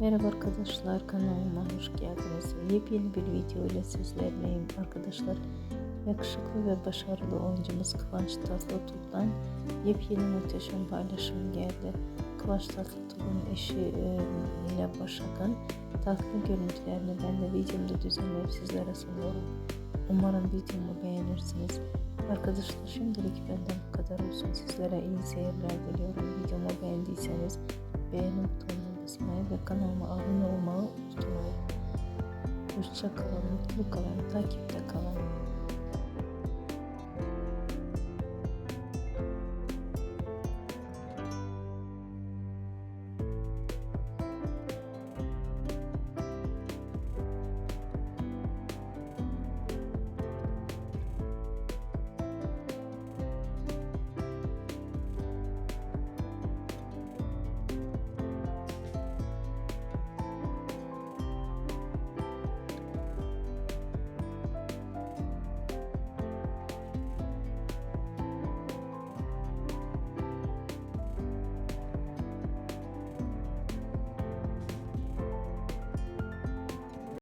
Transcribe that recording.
Merhaba arkadaşlar kanalıma hoş geldiniz. Yepyeni bir video ile sizlerleyim arkadaşlar. Yakışıklı ve başarılı oyuncumuz Kıvanç Tatlıtuğ'dan yepyeni muhteşem paylaşım geldi. Kıvanç Tatlıtuğ'un eşi e, ile Başak'ın tatlı görüntülerini ben de videomda düzenleyip sizlere sunuyorum. Umarım videomu beğenirsiniz. Arkadaşlar şimdilik benden bu kadar olsun. Sizlere iyi seyirler diliyorum. Videomu beğendiyseniz beğeni butonuna basmayı ve kanalıma abone olmayı unutmayın. Hoşça kalın, mutlu kalın, takipte kalın.